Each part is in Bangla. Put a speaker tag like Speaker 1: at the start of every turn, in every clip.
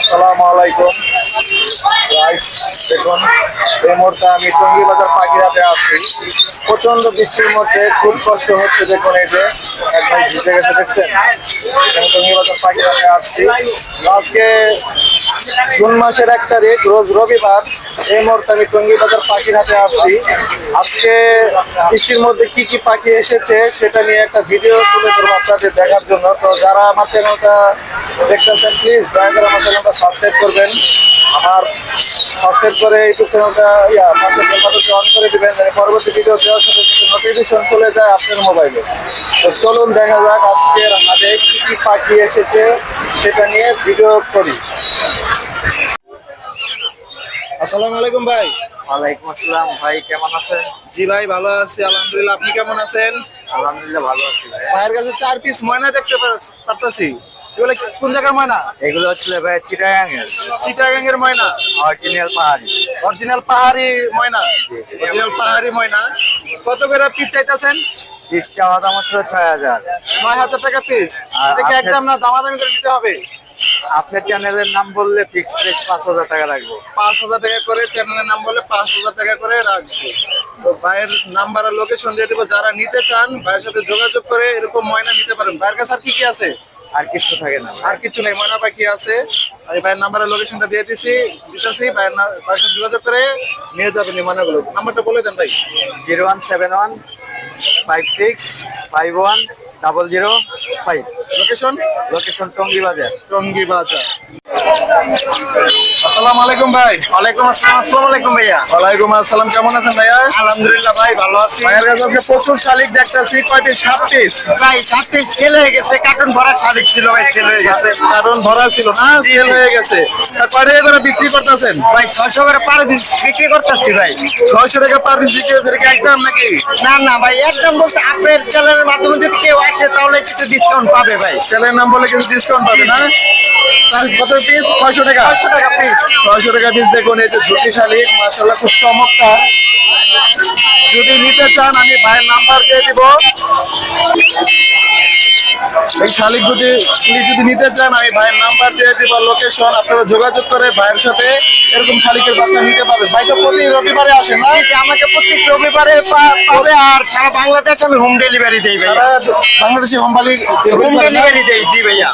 Speaker 1: আসসালামু আলাইকুম। রাইস দেখুন, এই মুহূর্তে আমি টঙ্গি বাজার পাখিরাতে আছি। প্রচণ্ড বৃষ্টির মধ্যে খুব কষ্ট হচ্ছে দেখুন এই যে, এক ভাই ভিজে গেছে, দেখছেন? এখানে টঙ্গি বাজার পাখিরাতে আসছি আজকে জুন মাসের এক তারিখ রোজ রবিবার। এই মুহূর্তে আমি টঙ্গি বাজার পাখির হাতে আসছি, আজকে বৃষ্টির মধ্যে কি কি পাখি এসেছে সেটা নিয়ে একটা ভিডিও তুলে ধরবো আপনাদের দেখার জন্য। তো যারা আমার চ্যানেলটা দেখতেছেন প্লিজ দয়া করে আমার চ্যানেলটা সাবস্ক্রাইব করবেন। আমার সাবস্ক্রাইব করে ইউটিউব চ্যানেলটা, ইয়া বেলবাটনটা অন করে দেবেন পরবর্তী ভিডিও দেওয়ার সাথে সাথে নোটিফিকেশন চলে যায় আপনার মোবাইলে তো চলুন দেখা যাক আজকের হাটে কি কি পাখি এসেছে সেটা নিয়ে ভিডিও করি। আসসালামু আলাইকুম ভাই।
Speaker 2: ওয়ালাইকুম আসসালাম ভাই কেমন আছেন?
Speaker 1: জি ভাই ভালো আছি আলহামদুলিল্লাহ। আপনি কেমন আছেন?
Speaker 2: আলহামদুলিল্লাহ ভালো আছি ভাই।
Speaker 1: ভাইয়ের কাছে চার পিস ময়না দেখতে পারতাছি। এগুলো কোন জায়গার ময়না?
Speaker 2: এগুলো হচ্ছে ভাই চিটাগাং এর
Speaker 1: চিটাগাং এর ময়না।
Speaker 2: অরিজিনাল পাহাড়ি।
Speaker 1: অরিজিনাল পাহাড়ি ময়না। অরিজিনাল পাহাড়ি ময়না। কত করে পিস চাইতেছেন?
Speaker 2: পিস চাওয়া দাম হচ্ছে ছয় হাজার।
Speaker 1: নয় হাজার টাকা পিস
Speaker 2: আপনার-
Speaker 1: একদম না দামাদামি করে দিতে হবে।
Speaker 2: আপনার চ্যানেলের নাম বললে ফিক্স প্রাইস পাঁচ হাজার টাকা রাখব।
Speaker 1: পাঁচ হাজার টাকা করে চ্যানেলের নাম বলে পাঁচ হাজার টাকা করে রাখব। তো ভাইয়ের নাম্বার আর লোকেশন দিয়ে দেবো। যারা নিতে চান ভাইয়ের সাথে যোগাযোগ করে এরকম ময়না নিতে পারেন। ভাইয়ের কাছে আর কি কি আছে?
Speaker 2: আর কিছু থাকে না
Speaker 1: আর কিছু নেই। ময়না পাখি আছে? আমি ভাইয়ের নাম্বারের লোকেশনটা দিয়ে দিছি। দিতেছি। ভাইয়ের ভাইয়ের সাথে যোগাযোগ করে নিয়ে যাবেন এই ময়নাগুলো। নাম্বারটা বলে দেন ভাই।
Speaker 2: Zero one seven one five six five one double zero five
Speaker 1: location
Speaker 2: location Tongi Bazar
Speaker 1: Tongi Bazar আসসালামু আলাইকুম ভাই
Speaker 2: ওয়ালাইকুম আসসালাম আসসালামু আলাইকুম ভাইয়া
Speaker 1: ওয়ালাইকুম আসসালাম কেমন আছেন ভাইয়া
Speaker 2: আলহামদুলিল্লাহ ভাই ভালো আছি
Speaker 1: ভাইয়ের কাছে আজকে প্রচুর শালিক দেখতেছি কয়টি? সাত পিস।
Speaker 2: ভাই সাত পিস সেল হয়ে গেছে কার্টুন ভরা শালিক ছিল ভাই সেল হয়ে গেছে।
Speaker 1: কারণ ভরা ছিল না সেল হয়ে গেছে। তা কয় টাকা করে বিক্রি করতেছেন?
Speaker 2: ভাই ছয়শো করে পার পিস বিক্রি করতেছি ভাই।
Speaker 1: ছয়শো টাকা পার পিস বিক্রি হচ্ছে এটা একদম নাকি?
Speaker 2: না না ভাই একদম বলতে আপনার চ্যানেলের মাধ্যমে যদি কেউ আসে তাহলে কিছু ডিসকাউন্ট পাবে ভাই।
Speaker 1: সেলের নাম বলে কিছু ডিসকাউন্ট পাবে না? কত পিস ছয়শো টাকা।
Speaker 2: ছয়শো টাকা পিস
Speaker 1: ছয়শো টাকা পিস দেখুন এই যে ঝুঁকি শালিক মার্শাল্লাহ খুব চমৎকার। যদি নিতে চান আমি ভাইয়ের নাম্বার দিয়ে দিব। এই শালিক যদি নিতে চান আমি ভাইয়ের নাম্বার দিয়ে দিব লোকেশন আপনারা যোগাযোগ করে ভাইয়ের সাথে এরকম শালিকের বাচ্চা নিতে পারবেন। ভাই তো প্রতি রবিবারে আসেন না?
Speaker 2: আমাকে প্রত্যেক রবিবারে পাবে আর সারা বাংলাদেশ আমি হোম ডেলিভারি দেই ভাই
Speaker 1: সারা বাংলাদেশি হোম
Speaker 2: হোম ডেলিভারি দেই জি ভাইয়া।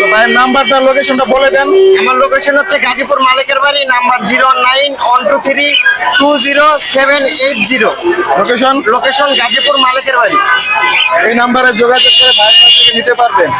Speaker 1: তো ভাইয়ের নাম্বারটা লোকেশনটা বলে দেন।
Speaker 2: আমার লোকেশন হচ্ছে গাজীপুর মালিকের বাড়ি number zero nine one two three two zero seven eight zero
Speaker 1: location
Speaker 2: location Gazipur মালিকের বাড়ি।
Speaker 1: এই নাম্বারে যোগাযোগ করে ভাইয়ের নিতে পারবেন।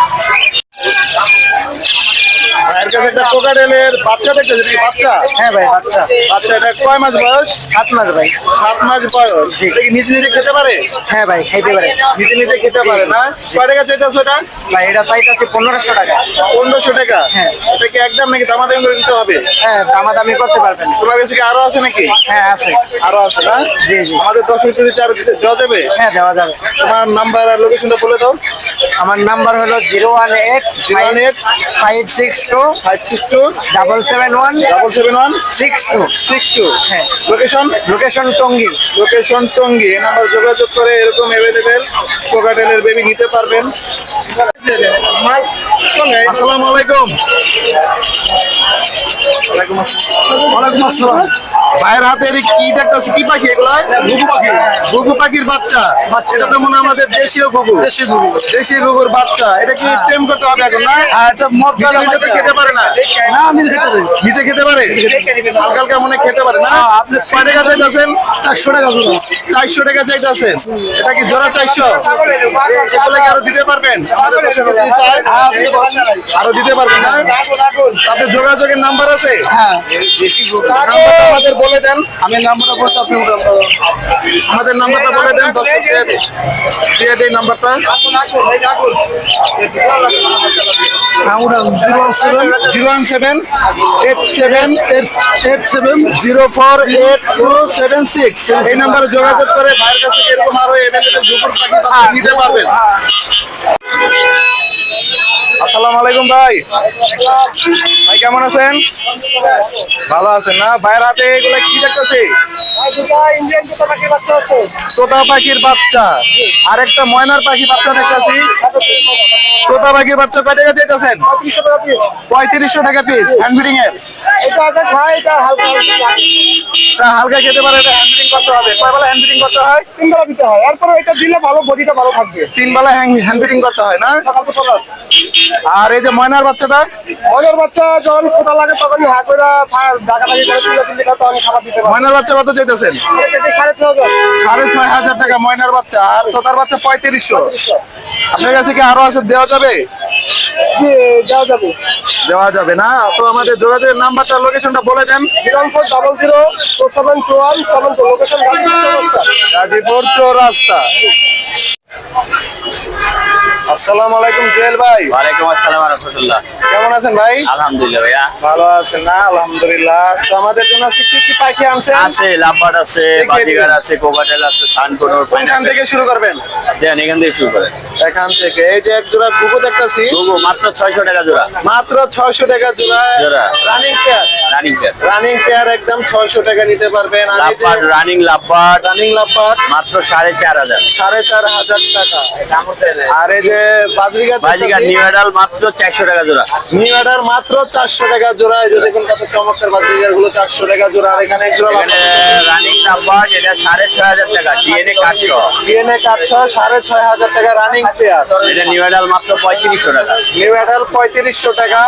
Speaker 1: ভাইয়ের কাছে একটা কোকাডেলের বাচ্চা দেখতেছে এটা বাচ্চা?
Speaker 2: হ্যাঁ ভাই বাচ্চা।
Speaker 1: বাচ্চা এটা কয় মাস বয়স?
Speaker 2: সাত মাস ভাই।
Speaker 1: সাত মাস বয়স। এটা কি নিজে নিজে খেতে পারে?
Speaker 2: হ্যাঁ ভাই খাইতে পারে।
Speaker 1: নিজে নিজে খেতে পারে না? কয় টাকা চাইতেছে ওটা?
Speaker 2: ভাই এটা চাইতেছি পনেরোশো টাকা।
Speaker 1: পনেরোশো টাকা?
Speaker 2: হ্যাঁ।
Speaker 1: এটা কি একদম নাকি দামাদামি করে দিতে হবে?
Speaker 2: হ্যাঁ দামাদামি করতে পারবেন।
Speaker 1: তোমার কাছে কি আরও আছে নাকি?
Speaker 2: হ্যাঁ আছে।
Speaker 1: আরও আছে না?
Speaker 2: জি জি।
Speaker 1: আমাদের যদি চার দেওয়া যাবে?
Speaker 2: হ্যাঁ দেওয়া যাবে।
Speaker 1: তোমার নাম্বার আর লোকেশনটা বলে দাও।
Speaker 2: আমার নাম্বার হলো zero one eight
Speaker 1: zero one eight
Speaker 2: five six two
Speaker 1: five six two
Speaker 2: double seven one
Speaker 1: double seven one
Speaker 2: six two
Speaker 1: six two
Speaker 2: হ্যাঁ।
Speaker 1: Location
Speaker 2: location Tongi
Speaker 1: location Tongi এই নাম্বার যোগাযোগ করে এরকম অ্যাভেলেবেল কোকাটেলের বেবি নিতে পারবেন। আসসালামু আলাইকুম। ওয়ালাইকুম আসসালাম। ভাইয়ের হাতে কি দেখতেছি? কি পাখি এগুলো? ঘুঘু পাখি। ঘুঘু পাখির বাচ্চা। এটা তো মনে আমাদের দেশীয় ঘুঘু। দেশি ঘুঘু। দেশি ঘুঘুর বাচ্চা। এটা কি প্রেম করতে হবে এখন না?
Speaker 2: এটা মোট
Speaker 1: নিজে নিজে খেতে পারে না। নিজে খেতে পারে? হালকা হালকা মনে খেতে পারে? না? আপনি কয় টাকা চাইতেছেন?
Speaker 2: চারশো টাকা জোড়া।
Speaker 1: চারশো টাকা চাইতেছেন। এটা কি জোড়া চারশো? এগুলো কি আরও দিতে পারবেন? চায়, আরও দিতে পারবেন না? আপনি যোগাযোগের নাম্বার আছে?
Speaker 2: হ্যাঁ।
Speaker 1: আমাদের বলে দেন।
Speaker 2: আমি নাম্বারটা বলতে আপনি
Speaker 1: আমাদের নাম্বারটা বলে দেন দর্শকদের দিয়ে নাম্বারটা।
Speaker 2: হ্যাঁ zero seven.
Speaker 1: Zero one seven. Eight seven
Speaker 2: eight seven
Speaker 1: zero four eight two seven six এই নাম্বারে যোগাযোগ করে ভাইয়ের কাছে এরকম আরও এভেলেবেল দুপুর পাখি নিতে পারবেন। আসসালামু আলাইকুম ভাই। ভাই কেমন আছেন? ভালো আছেন না? ভাইয়ের হাতে এগুলো কি দেখতেছি? আর দুটা ইন্ডিয়ান দুটো পাখির বাচ্চা আছে। তোতা পাখির বাচ্চা। আর একটা ময়নার পাখি বাচ্চা দেখতেছি। তোতা পাখির বাচ্চা কয় টাকা চাইতেছেন পঁয়ত্রিশশো টাকা পিস হ্যান্ড ফিডিং এর। এটা আগে খায় এটা হালকা হালকা খেতে পারে এটা করতে হবে। কয় বেলা হ্যান্ড করতে হয়? তিন বেলা দিতে হয়। এরপরে এটা দিলে ভালো বডিটা ভালো থাকবে। তিন বেলা করতে হয় না? আর এই যে ময়নার বাচ্চাটা? ময়নার বাচ্চা যখন লাগে তখন হা করে তখন খাবার দিতে ময়নার বাচ্চা কত চাইতেছেন? সাড়ে ছয় হাজার। সাড়ে ছয় হাজার টাকা ময়নার বাচ্চা। আর তোতার বাচ্চা পঁয়ত্রিশশো। আপনার কাছে কি আরও আছে? দেওয়া যাবে? দেওয়া যাবে। দেওয়া যাবে না? তো আমাদের যোগাযোগের নাম্বারটা লোকেশনটা বলে দেন। Zero four double zero four seven two one seven two location Gazipur Chowrasta. আসসালামু আলাইকুম জুয়েল ভাই।
Speaker 3: ওয়ালাইকুম আসসালাম রহমতুল্লাহ।
Speaker 1: কেমন আছেন ভাই?
Speaker 3: আলহামদুলিল্লাহ ভাইয়া।
Speaker 1: ভালো আছেন না? আলহামদুলিল্লাহ। তো আমাদের জন্য আজকে কি কি পাখি আনছেন?
Speaker 3: আছে লাভবার্ড আছে বাজিগার আছে কোকাটেল আছে সানকোনোর
Speaker 1: কোনখান থেকে শুরু করবেন?
Speaker 3: দেন এখান থেকে শুরু করেন।
Speaker 1: এখান থেকে। এই যে এক জোড়া গুগু দেখতাছি।
Speaker 3: মাত্র ছয়শো টাকা জোড়া।
Speaker 1: মাত্র ছয়শো টাকা জোড়া।
Speaker 3: জোড়া।
Speaker 1: Running pair
Speaker 3: running pair
Speaker 1: running pair একদম ছয়শো টাকা নিতে পারবেন। আর এই যে
Speaker 3: রানিং লাভবার্ড।
Speaker 1: রানিং লাপাত
Speaker 3: মাত্র সাড়ে চার হাজার।
Speaker 1: সাড়ে চার হাজার টাকা। আর এই যে বাজরিগা
Speaker 3: বাজিগার নিউ অ্যাডাল মাত্র চারশো টাকা জোড়া।
Speaker 1: নিউ মাত্র চারশো টাকা জোড়া। এই যে দেখুন কত চমৎকার বাজরিগারগুলো চারশো টাকা জোড়া। আর এখানে এক জোড়া
Speaker 3: রানিং লাভবার্ড এটা সাড়ে ছয় হাজার টাকা। ডিএনএ কাটশো
Speaker 1: ডিএনএ ছয় হাজার টাকা রানিং পেয়ার
Speaker 3: এটা নিউ অ্যাডাল মাত্র পঁয়ত্রিশশো টাকা।
Speaker 1: নিউ অ্যাডাল পঁয়ত্রিশশো টাকা।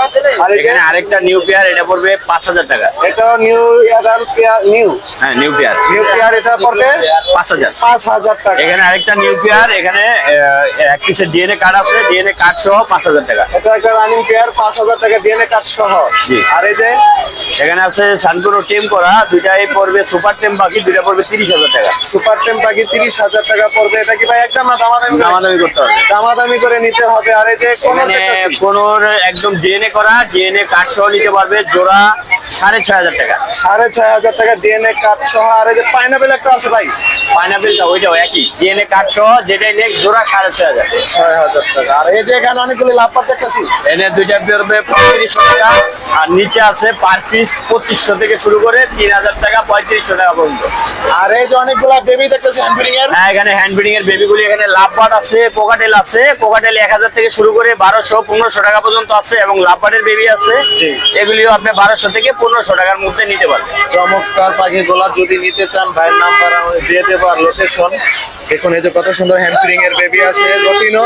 Speaker 1: আর
Speaker 3: এখানে আরেকটা নিউ পেয়ার এটা পড়বে পাঁচ হাজার হাজার টাকা।
Speaker 1: এটাও নিউ অ্যাডাল পেয়ার নিউ
Speaker 3: হ্যাঁ নিউ পেয়ার
Speaker 1: নিউ পেয়ার এটা পড়বে
Speaker 3: পাঁচ হাজার।
Speaker 1: পাঁচ হাজার টাকা।
Speaker 3: এখানে আরেকটা নিউ পেয়ার এখানে এক পিসের ডিএনএ কার্ড আছে ডিএনএ কার্ড সহ পাঁচ হাজার টাকা।
Speaker 1: এটা একটা রানিং পেয়ার পাঁচ হাজার টাকা ডিএনএ কাট সহ। আর এই যে
Speaker 3: এখানে আছে সানকুনো টেম করা দুইটাই পড়বে সুপার টেম বাকি দুইটা পড়বে তিরিশ হাজার টাকা।
Speaker 1: সুপার টেম পাখি তিরিশ হাজার টাকা পড়বে। এটা কি ভাই একদম না দামাদামি
Speaker 3: দামাদামি করতে হবে।
Speaker 1: দামাদামি করে নিতে হবে। আর এই যে কোন
Speaker 3: কোনোর একদম ডিএনএ করা ডিএনএ কার্ড সহ নিতে পারবে জোড়া সাড়ে ছয় হাজার টাকা।
Speaker 1: সাড়ে ছয় হাজার টাকা ডিএনএ কাট সহ, আর এই যে পাইনাপেল একটা ভাই
Speaker 3: পাইনাপেলটা ওইটাও একই। ডিএনএ কার্ড সহ যেটাই নেক জোড়া সাড়ে ছয় হাজার।
Speaker 1: ছয় হাজার টাকা। আর এই যে এখানে অনেকগুলি লাভ পার দেখতেছি।
Speaker 3: এনে দুইটা পড়বে পঁয়ত্রিশশো টাকা আর নিচে আছে পার পিস পঁচিশশো থেকে শুরু করে তিন হাজার টাকা পঁয়ত্রিশশো টাকা পর্যন্ত।
Speaker 1: আর এই যে অনেকগুলা বেবি দেখতেছি হ্যান্ডফিডিং এর।
Speaker 3: হ্যাঁ এখানে হ্যান্ড ফিডিং এর বেবিগুলি এখানে লাভবার্ড আছে পোকাটেল আছে। পোকাটেল এক হাজার থেকে শুরু করে বারোশো পনেরোশো টাকা পর্যন্ত আছে এবং লাভবার্ডের বেবি আছে। এগুলিও আপনি বারোশো থেকে পনেরোশো টাকার মধ্যে নিতে পারবেন।
Speaker 1: চমৎকার পাখিগুলা যদি নিতে চান ভাইয়ের নাম্বার আমি দিয়ে দেবো। আর লোকেশন দেখুন এই যে কত সুন্দর এর বেবি আছে লোটিনো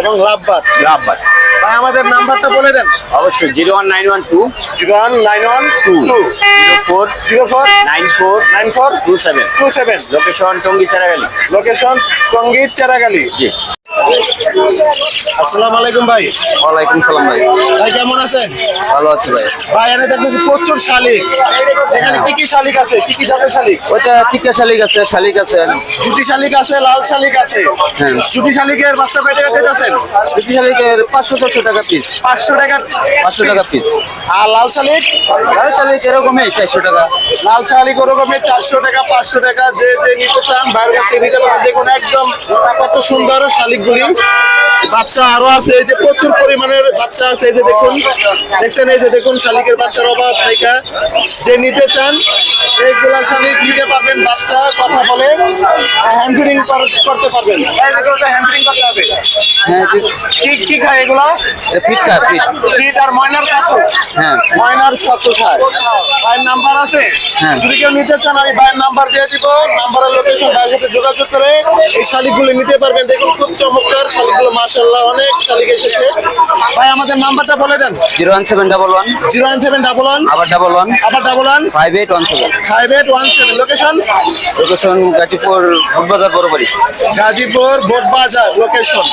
Speaker 1: এবং লাভবার
Speaker 3: লাভবার
Speaker 1: ভাই আমাদের নাম্বারটা বলে দেন।
Speaker 3: অবশ্যই zero one nine one two.
Speaker 1: Zero one nine one two.
Speaker 3: Two zero four
Speaker 1: zero four
Speaker 3: nine four
Speaker 1: nine four
Speaker 3: two seven.
Speaker 1: Two seven.
Speaker 3: Location Tongi Charagali.
Speaker 1: Location Tongi Charagali.
Speaker 3: জি।
Speaker 1: আসসালামু আলাইকুম ভাই।
Speaker 3: ওয়ালাইকুম সালাম ভাই।
Speaker 1: ভাই কেমন আছেন?
Speaker 3: ভালো আছি ভাই।
Speaker 1: ভাই এনে দেখতেছি প্রচুর শালিক। এখানে কি কি শালিক আছে? কি কি জাতের শালিক?
Speaker 3: ওইটা টিকা শালিক আছে শালিক আছে।
Speaker 1: জুটি শালিক আছে লাল শালিক আছে।
Speaker 3: হ্যাঁ।
Speaker 1: জুটি শালিকের বাচ্চা কয় টাকা দিতেছেন
Speaker 3: টিকা শালিকের পাঁচশো ছশো টাকা পিস
Speaker 1: পাঁচশো টাকা
Speaker 3: পাঁচশো টাকা পিস
Speaker 1: আর লাল শালিক?
Speaker 3: লাল শালিক এরকমই চারশো টাকা।
Speaker 1: লাল শালিক ওরকমের চারশো টাকা পাঁচশো টাকা যে যে নিতে চান থেকে নিতে পারেন। দেখুন একদম কত সুন্দর শালিকগুলি বাচ্চা আরও আছে এই যে প্রচুর পরিমাণের বাচ্চা আছে এই যে দেখুন দেখছেন এই যে দেখুন শালিকের বাচ্চার অভাব যে নিতে চান এইগুলা শালিক নিতে পারবেন বাচ্চা কথা বলে করতে পারবেন। হ্যান্ড করতে হবে। কি কি খায় এগুলা? ফিট আর ময়নার ছাতু।
Speaker 3: হ্যাঁ।
Speaker 1: ময়নার ছাতু খায়। ভাইয়ের নাম্বার আছে?
Speaker 3: হ্যাঁ।
Speaker 1: যদি কেউ নিতে চান আমি ভাইয়ের নাম্বার দিয়ে দিব। নাম্বারের লোকেশন ভাইয়ের সাথে যোগাযোগ করে এই শালিকগুলো নিতে পারবেন। দেখুন খুব চমৎকার শালিকগুলো মাশাল্লাহ অনেক শালিক এসেছে। ভাই আমাদের নাম্বারটা বলে দেন।
Speaker 3: Zero one seven double one.
Speaker 1: Zero one seven double one.
Speaker 3: আবার ডাবল ওয়ান
Speaker 1: আবার double one
Speaker 3: five eight one seven
Speaker 1: five eight one seven location
Speaker 3: location Gazipur Bhogbazar Borobari.
Speaker 1: Gazipur Botbazar location